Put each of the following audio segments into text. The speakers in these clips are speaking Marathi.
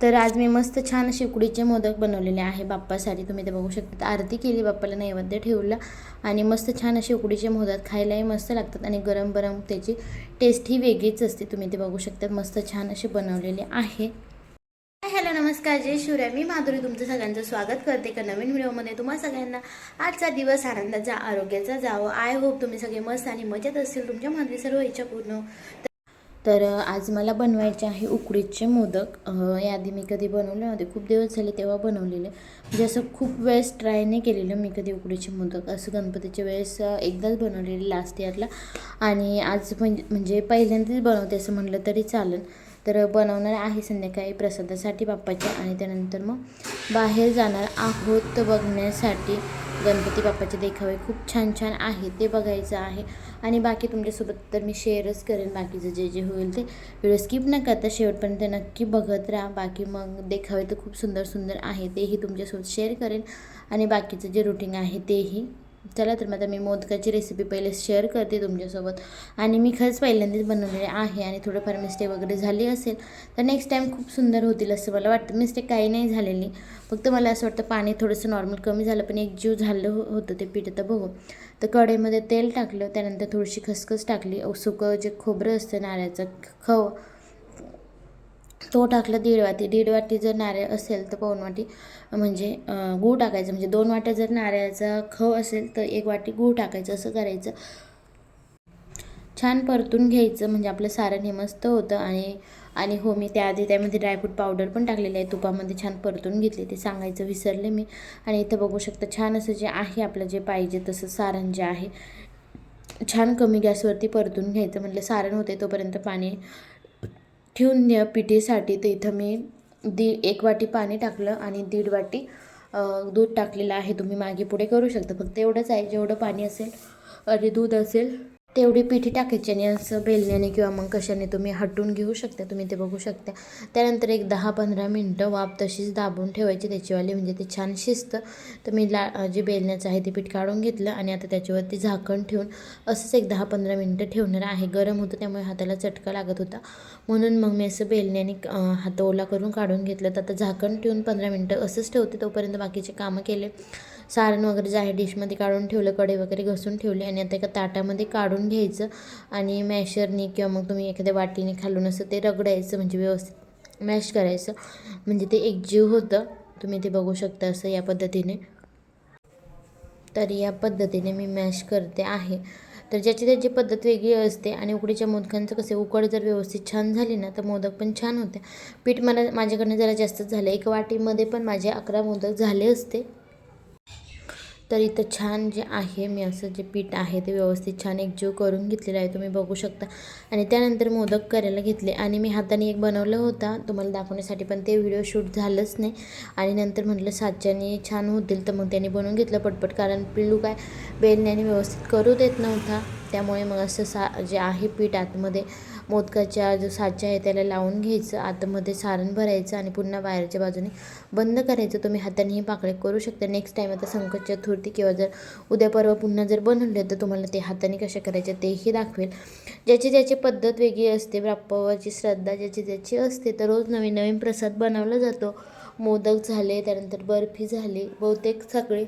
तर आज मी मस्त छान असे उकडीचे मोदक बनवलेले आहे बाप्पासाठी. तुम्ही ते बघू शकता आरती केली बाप्पाला नैवेद्य ठेवला आणि मस्त छान असे उकडीचे मोदक खायलाही मस्त लागतात आणि गरम गरम त्याची टेस्ट ही वेगळीच असते. तुम्ही ते बघू शकता मस्त छान असे बनवलेले आहे. हॅलो नमस्कार. जय शिवराय. मी माधुरी तुमचं सगळ्यांचं स्वागत करते. का नवीन व्हिडिओमध्ये तुम्हा सगळ्यांना आजचा दिवस आनंदाचा आरोग्याचा जावं. आय होप तुम्ही सगळे मस्त आणि मजेत असतील. तुमच्या माधुरी सर्व इच्छा पूर्ण तर आज मला बनवायचे आहे उकडीचे मोदक. याआधी मी कधी बनवले नव्हते. खूप दिवस झाले तेव्हा बनवलेले. म्हणजे असं खूप वेळेस ट्राय नाही केलेलं मी कधी उकडीचे मोदक. असं गणपतीच्या वेळेस एकदाच बनवलेले लास्ट इयरला आणि आज म्हणजे म्हणजे पहिल्यांदाच बनवते असं म्हटलं तरी चालेल. तर बनवणार आहे संध्याकाळी प्रसादासाठी बाप्पाच्या आणि त्यानंतर मग बाहेर जाणार आहोत बघण्यासाठी. गणपती बाप्पाचे देखावे खूप छान छान आहे ते बघायचं आहे. आणि बाकी तुमच्यासोबत तर मी शेअरच करेन बाकीचं जे जे होईल ते. व्हिडिओ स्किप न करता शेवटपर्यंत नक्की बघत राहा. बाकी मग देखावे तर खूप सुंदर सुंदर आहे तेही तुमच्यासोबत शेअर करेन. आणि बाकीचं जे रुटीन आहे तेही चला तर मग आता मी मोदकाची रेसिपी पहिले शेअर करते तुमच्यासोबत. आणि मी खरंच पहिल्यांदाच बनवलेले आहे आणि थोडंफार मिस्टेक वगैरे झाली असेल तर नेक्स्ट टाईम खूप सुंदर होतील असं मला वाटतं. मिस्टेक काही नाही झालेली. फक्त मला असं वाटतं पाणी थोडंसं नॉर्मल कमी झालं पण एक जीव झालं हो- होतं ते पीठ आता बघू. तर कढईमध्ये तेल टाकलं त्यानंतर थोडीशी खसखस टाकली सुकं जे खोबरं असतं नारळाचं खव तो टाकला दीड वाटी. दीड वाटी जर नारळ असेल तर पाऊन वाटी. म्हणजे गूळ टाकायचं. म्हणजे दोन वाट्या जर नारळाचा खव असेल तर एक वाटी गूळ टाकायचं. असं करायचं. छान परतून घ्यायचं. म्हणजे आपलं सारण हे मस्त होतं. आणि आणि हो मी त्याआधी त्यामध्ये ड्रायफ्रूट पावडर पण टाकलेलं आहे. तुपामध्ये छान परतून घेतले. ते सांगायचं विसरले मी. आणि इथं बघू शकता छान असं जे आहे आपलं जे पाहिजे तसं सारण जे आहे. छान कमी गॅसवरती परतून घ्यायचं. म्हटलं सारण होते तोपर्यंत पाणी ठेवून द्या पिठीसाठी तर इथं मी दी एक वाटी पाणी टाकलं आणि दीड वाटी दूध टाकलेलं आहे. तुम्ही मागे पुढे करू शकता. फक्त एवढंच आहे जेवढं पाणी असेल आणि दूध असेल तेवढी पिठी टाकायची आणि असं बेलण्याने किंवा मग कशाने तुम्ही हटून घेऊ शकता तुम्ही ते बघू शकता. त्यानंतर एक दहा पंधरा मिनटं वाफ तशीच दाबून ठेवायची त्याचीवाली म्हणजे ते छान शिजतं तर मी ला जे बेलण्याचं आहे ते पीठ काढून घेतलं आणि आता त्याच्यावरती झाकण ठेवून असंच एक दहा पंधरा मिनटं ठेवणार आहे. गरम होतं त्यामुळे हाताला चटका लागत होता. म्हणून मग मी असं बेलण्याने हात ओला करून काढून घेतलं. तर आता झाकण ठेवून पंधरा मिनटं असंच ठेवते तोपर्यंत बाकीचे कामं केले. सारण वगैरे जे आहे डिशमध्ये काढून ठेवलं कढई वगैरे घसून ठेवले आणि आता एका ताटामध्ये काढून घ्यायचं आणि मॅशरनी किंवा मग तुम्ही एखाद्या वाटीने खालून असं ते रगडायचं म्हणजे व्यवस्थित मॅश करायचं. म्हणजे ते एकजीव होतं. तुम्ही ते बघू शकता असं या पद्धतीने. तर या पद्धतीने मी मॅश करते आहे. तर ज्याची त्याची पद्धत वेगळी असते आणि उकडीच्या मोदकांचं कसे उकड जर व्यवस्थित छान झाली ना तर मोदक पण छान होते. पीठ मला माझ्याकडनं जरा जास्तच झालं. एक वाटीमध्ये पण माझे अकरा मोदक झाले असते. तर इथं छान जे आहे मी असं जे पीठ आहे ते व्यवस्थित छान एकजीव करून घेतलेलं आहे. तुम्ही बघू शकता. आणि त्यानंतर मोदक करायला घेतले. आणि मी हाताने एक बनवलं होता. तुम्हाला दाखवण्यासाठी पण ते व्हिडिओ शूट झालंच नाही. आणि नंतर म्हटलं साच्याने छान होतील तर मग त्याने बनवून घेतलं पटपट. कारण पिल्लू काय बेलण्याने व्यवस्थित करू देत नव्हता. त्यामुळे मग असं सा जे आहे पीठ आतमध्ये मोदकाच्या जो साचा आहे त्याला लावून घ्यायचं आतमध्ये सारण भरायचं आणि पुन्हा बाहेरच्या बाजूने बंद करायचं. तुम्ही हातानेही पाकळे करू शकता. नेक्स्ट टाईम आता संकट चतुर्थी किंवा जर उद्या परवा पुन्हा जर बनवले तर तुम्हाला ते हाताने कशा करायचे तेही दाखवेल. ज्याची ज्याची पद्धत वेगळी असते बाप्पावरची श्रद्धा ज्याची ज्याची असते तर रोज नवीन नवीन प्रसाद बनवला जातो. मोदक झाले त्यानंतर बर्फी झाली बहुतेक सगळे.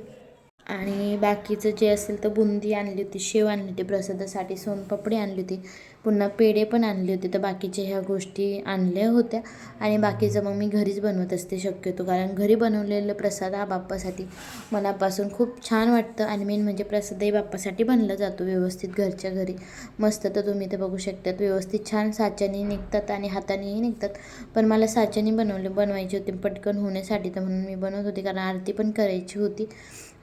आणि बाकीचं जे असेल तर बुंदी आणली होती शेव आणली होती प्रसादासाठी सोनपापडी आणली होती. पुन्हा पेढे पण आणले होते तर बाकीच्या ह्या गोष्टी आणल्या होत्या. आणि बाकीचं मग मी घरीच बनवत असते शक्यतो कारण घरी बनवलेलं प्रसाद हा बाप्पासाठी मनापासून खूप छान वाटतं. आणि मेन म्हणजे प्रसादही बाप्पासाठी बनला जातो व्यवस्थित घरच्या घरी. मस्त तर तुम्ही ते बघू शकतात व्यवस्थित छान साच्याने निघतात आणि हातानेही निघतात. पण मला साच्याने बनवले बनवायची होती पटकन होण्यासाठी तर म्हणून मी बनवत होती कारण आरती पण करायची होती.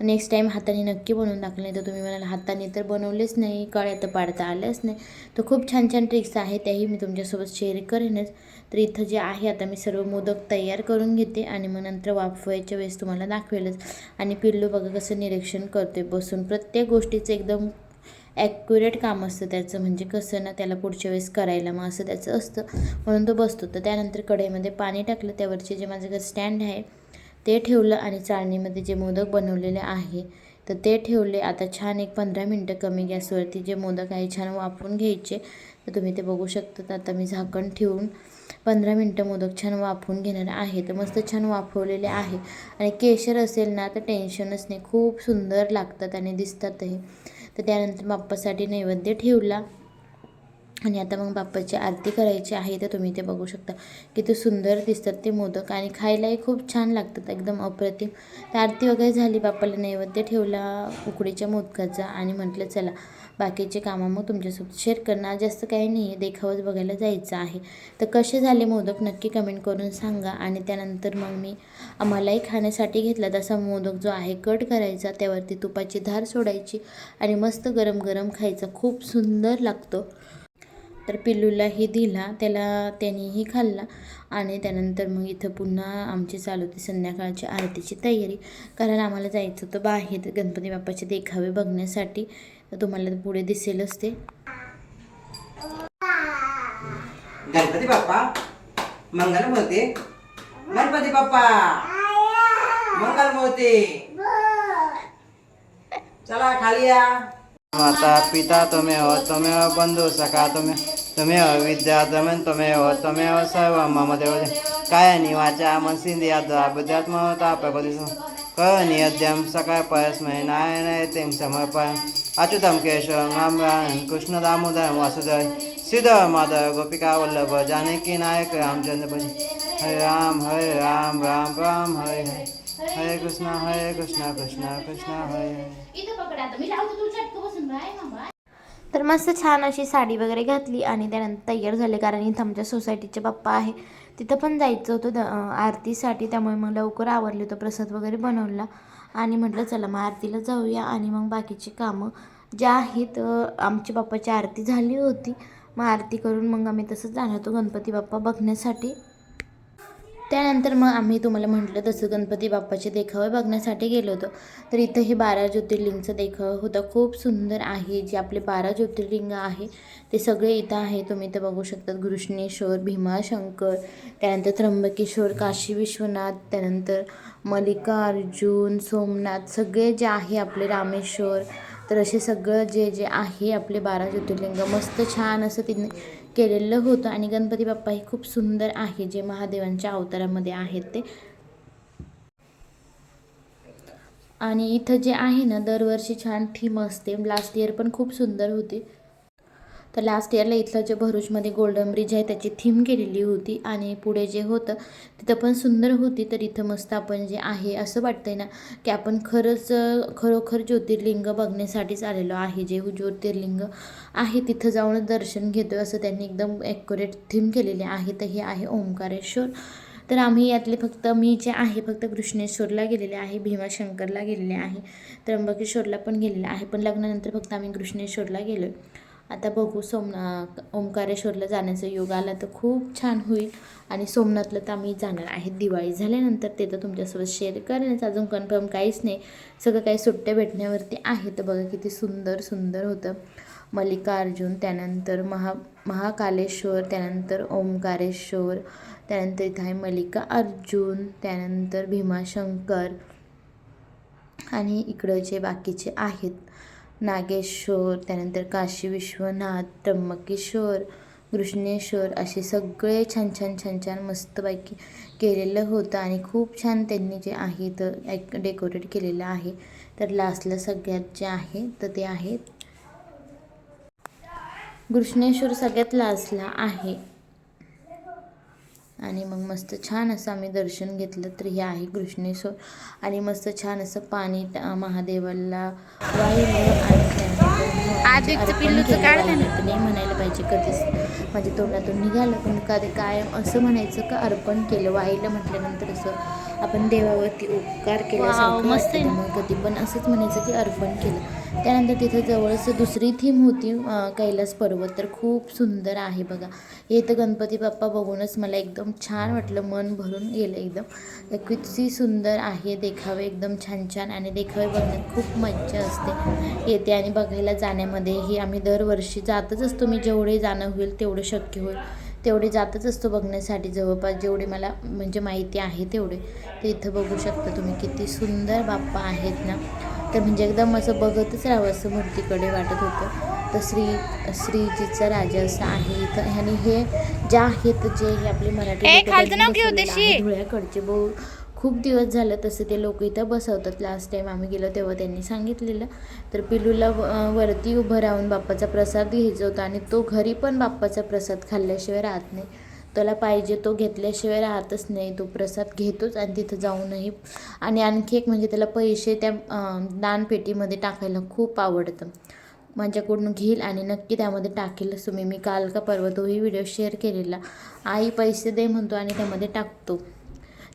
नेक्स्ट टाईम हाताने नक्की बनवून दाखवले तर तुम्ही म्हणाल हाताने तर बनवलेच नाही कळ्या तर पाडता आल्याच नाही. तर खूप छान छान ट्रिक्स आहेत त्याही मी तुमच्यासोबत शेअर करेनच. तर इथं जे आहे आता मी सर्व मोदक तयार करून घेते आणि मग नंतर वाफवायच्या वेळेस तुम्हाला दाखवेलच. आणि पिल्लू बघा कसं निरीक्षण करते बसून प्रत्येक गोष्टीचं एकदम ॲक्युरेट काम असतं त्याचं. म्हणजे कसं ना त्याला पुढच्या वेळेस करायला मग असं त्याचं असतं. म्हणून तो बसतो. तर त्यानंतर कढईमध्ये पाणी टाकलं. त्यावरचे जे माझं घर स्टँड आहे ते ठेवलं आणि चाळणीमध्ये जे मोदक बनवलेले आहे तर ते ठेवले. आता छान एक पंधरा मिनटं कमी गॅसवरती जे मोदक आहे छान वाफवून घ्यायचे. तर तुम्ही ते बघू शकता आता मी झाकण ठेवून पंधरा मिनटं मोदक छान वाफवून घेणार आहे. तर मस्त छान वाफवलेले आहे. आणि केशर असेल ना तर टेन्शनच नाही खूप सुंदर लागतात आणि दिसतातही. तर त्यानंतर बाप्पासाठी नैवेद्य ठेवला. आणि आता मग बाप्पाची आरती करायची आहे तर तुम्ही ते बघू शकता. किती सुंदर दिसतात ते मोदक आणि खायलाही खूप छान लागतात एकदम अप्रतिम. तर आरती वगैरे झाली बाप्पाला नैवेद्य ठेवला उकडीच्या मोदकाचा आणि म्हटलं चला बाकीचे कामं मग तुमच्यासोबत शेअर करणार. जास्त काही नाही आहे देखावच बघायला जायचं आहे. तर कसे झाले मोदक नक्की कमेंट करून सांगा आणि त्यानंतर मग मी आम्हालाही खाण्यासाठी घेतला. तसा मोदक जो आहे कट करायचा त्यावरती तुपाची धार सोडायची आणि मस्त गरम गरम खायचा. खूप सुंदर लागतो. तर पिल्लूलाही दिला त्याला त्यानेही खाल्ला आणि त्यानंतर मग इथं पुन्हा आमची चालू होती संध्याकाळची आरतीची तयारी. कारण आम्हाला जायचं होतं बाहेर गणपती बाप्पाचे देखावे बघण्यासाठी. तर तुम्हाला पुढे दिसेलच ते. गणपती बाप्पा मंगल मूर्ती. गणपती बाप्पा मंगल मूर्ती. चला खाली या. માતા પિતા તમે હો તમે હો બંધુ સખા, તમે તમે હો વિદ્યા તમે તમે હો તમે હો સર્વ મમ દેવ કાયની વાચા મનસિંધિયા દ્વા બુદ્ધાત્મ તાપદી કયો નિયદ્યમ સકાય પરસ્મય નારાયણ તેમ સમર્પણ. અચ્યુતમ કેશવ, રામ રામ, કૃષ્ણ દામોદર, વાસુદેવ. સિદ્ધ માધવ, ગોપિકા વલ્લભ, જાનકી નાયક, રામચંદ્ર ભજી. હરે રામ હરે રામ રામ રામ, હરે હરે. હરે કૃષ્ણ હરે કૃષ્ણ કૃષ્ણ કૃષ્ણ, હરે હરે. तर मस्त छान अशी साडी वगैरे घातली आणि त्यानंतर तयार झाले कारण इथं आमच्या सोसायटीचे पप्पा आहे. तिथं पण जायचं होतं द आरतीसाठी त्यामुळे मग लवकर आवरले होतं प्रसाद वगैरे बनवला. आणि म्हटलं चला मग आरतीला जाऊया आणि मग बाकीची कामं ज्या आहेत आमची बाप्पाची आरती झाली होती. मग आरती करून मग आम्ही तसंच जाणार होतो गणपती बाप्पा बघण्यासाठी. त्यानंतर मग आम्ही तुम्हाला म्हटलं तसं गणपती बाप्पाचे देखावे बघण्यासाठी गेलो होतो. तर इथं हे बारा ज्योतिर्लिंगचं देखावं होतं. खूप सुंदर आहे जे आपले बारा ज्योतिर्लिंग आहे ते सगळे इथं आहे. तुम्ही इथं बघू शकतात घृष्णेश्वर भीमाशंकर त्यानंतर त्र्यंबकेश्वर काशी विश्वनाथ त्यानंतर मल्लिकार्जुन सोमनाथ सगळे जे आहे आपले रामेश्वर. तर असे सगळं जे जे आहे आपले बारा ज्योतिर्लिंग. मस्त छान असं तिने केलेलं होतं. आणि गणपती बाप्पा हे खूप सुंदर आहे जे महादेवांच्या अवतारामध्ये आहेत ते. आणि इथं जे आहे ना दरवर्षी छान थीम असते. लास्ट इयर पण खूप सुंदर होती. तर लास्ट इयरला इथलं जे भरूचमध्ये गोल्डन ब्रिज आहे त्याची थीम केलेली होती आणि पुढे जे होतं तिथं पण सुंदर होती तर इथं मस्त आपण जे आहे असं वाटतंय ना की आपण खरंच खरोखर ज्योतिर्लिंग बघण्यासाठीच आलेलो आहे. जे ज्योतिर्लिंग आहे तिथं जाऊनच दर्शन घेतो असं त्यांनी एकदम ॲक्युरेट थीम केलेली आहे तर हे आहे ओंकारेश्वर. तर आम्ही यातले फक्त मी जे आहे फक्त कृष्णेश्वरला गेलेले आहे भीमाशंकरला गेलेले आहे त्र्यंबकेश्वरला पण गेलेले आहे पण लग्नानंतर फक्त आम्ही कृष्णेश्वरला गेलो आता बघू सोमना ओंकारेश्वरला जाण्याचा योग आला तर खूप छान होईल. आणि सोमनाथला तर आम्ही जाणार आहे. दिवाळी झाल्यानंतर ते तर तुमच्यासोबत शेअर करेनच. अजून कन्फर्म काहीच नाही. सगळं काही सुट्ट्या भेटण्यावरती आहे. तर बघा किती सुंदर सुंदर होतं. मल्लिकार्जुन त्यानंतर महा महाकालेश्वर त्यानंतर ओंकारेश्वर त्यानंतर इथं आहे मल्लिका अर्जुन त्यानंतर भीमाशंकर आणि इकडं जे बाकीचे आहेत. नागेश्वर त्यानंतर काशी विश्वनाथ त्र्यंबकेश्वर कृष्णेश्वर असे सगळे छान छान छान छान मस्तपैकी केलेलं होतं आणि खूप छान त्यांनी जे आहे तर एक डेकोरेट केलेलं आहे. तर लास्टला सगळ्यात जे आहे तर ते आहे. कृष्णेश्वर सगळ्यात लास्टला आहे. आणि मग मस्त छान असं आम्ही दर्शन घेतलं तर हे आहे कृष्णेश्वर. आणि मस्त छान असं पाणी महादेवाला केलं नाही म्हणायला पाहिजे कधीच. माझ्या तोंडातून निघालं पण कधी काय असं म्हणायचं का अर्पण केलं वाहिलं म्हटल्यानंतर असं आपण देवावरती उपकार केल्यासारखं मस्त त्यामुळे कधी पण असंच म्हणायचं की अर्पण केलं. त्यानंतर तिथं जवळच दुसरी थीम होती कैलास पर्वत. तर खूप सुंदर आहे बघा. हे तर गणपती बाप्पा बघूनच मला एकदम छान वाटलं मन भरून गेलं एकदम. किती सुंदर आहे देखावे एकदम छान छान आणि देखावे बघण्यात खूप मज्जा असते. येते आणि बघायला जाण्यामध्येही आम्ही दरवर्षी जातच असतो. मी जेवढे जाणं होईल तेवढं शक्य होईल. तेवढे जातच असतो बघण्यासाठी जवळपास. जेवढे मला म्हणजे माहिती आहे तेवढे. ते इथं बघू शकता तुम्ही किती सुंदर बाप्पा आहेत ना. तर म्हणजे एकदम असं बघतच राहावं असं मूर्तीकडे वाटत होतं. तर श्री श्रीजीचा राजा असं आहे इथं. आणि हे जे आहेत जे हे आपले मराठी धुळ्याकडचे. बहु खूप दिवस झालं तसं ते लोक इथं बसवतात. लास्ट टाईम आम्ही गेलो तेव्हा त्यांनी सांगितलेलं. तर पिलूला वरती उभं राहून बाप्पाचा प्रसाद घ्यायचा होता आणि तो घरी पण बाप्पाचा प्रसाद खाल्ल्याशिवाय राहत नाही. त्याला पाहिजे तो घेतल्याशिवाय राहतच नाही. तो प्रसाद घेतोच आणि तिथं जाऊनही आणि आणखी एक म्हणजे त्याला पैसे त्या दानपेटीमध्ये टाकायला खूप आवडतं. माझ्याकडून घेईल आणि नक्की त्यामध्ये टाकेलच तुम्ही मी काल का परवा तोही व्हिडिओ शेअर केलेला. आई पैसे दे म्हणतो आणि त्यामध्ये टाकतो.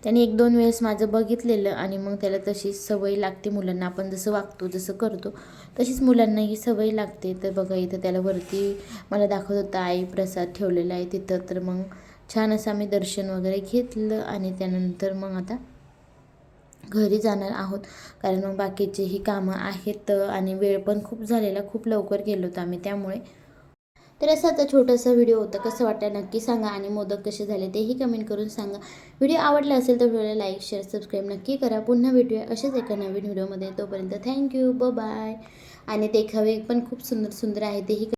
त्याने एक दोन वेळेस माझं बघितलेलं आणि मग त्याला तशी सवय लागते मुलांना. आपण जसं वागतो जसं करतो तशीच मुलांनाही सवय लागते. तर बघा इथं त्याला वरती मला दाखवत होता आई प्रसाद ठेवलेला आहे तिथं. तर मग छान असं आम्ही दर्शन वगैरे घेतलं आणि त्यानंतर मग आता घरी जाणार आहोत. कारण मग बाकीचेही कामं आहेत आणि वेळ पण खूप झालेला खूप लवकर गेलो होतो आम्ही त्यामुळे. तर असा आता छोटासा व्हिडिओ होता. कसं वाटतं नक्की सांगा आणि मोदक कसे झाले तेही कमेंट करून सांगा. व्हिडिओ आवडला असेल तर व्हिडिओला लाईक शेअर सबस्क्राईब नक्की करा. पुन्हा भेटूया अशाच एका नवीन व्हिडिओमध्ये तोपर्यंत थँक्यू ब बाय आणि देखावे पण खूप सुंदर सुंदर आहे. तेही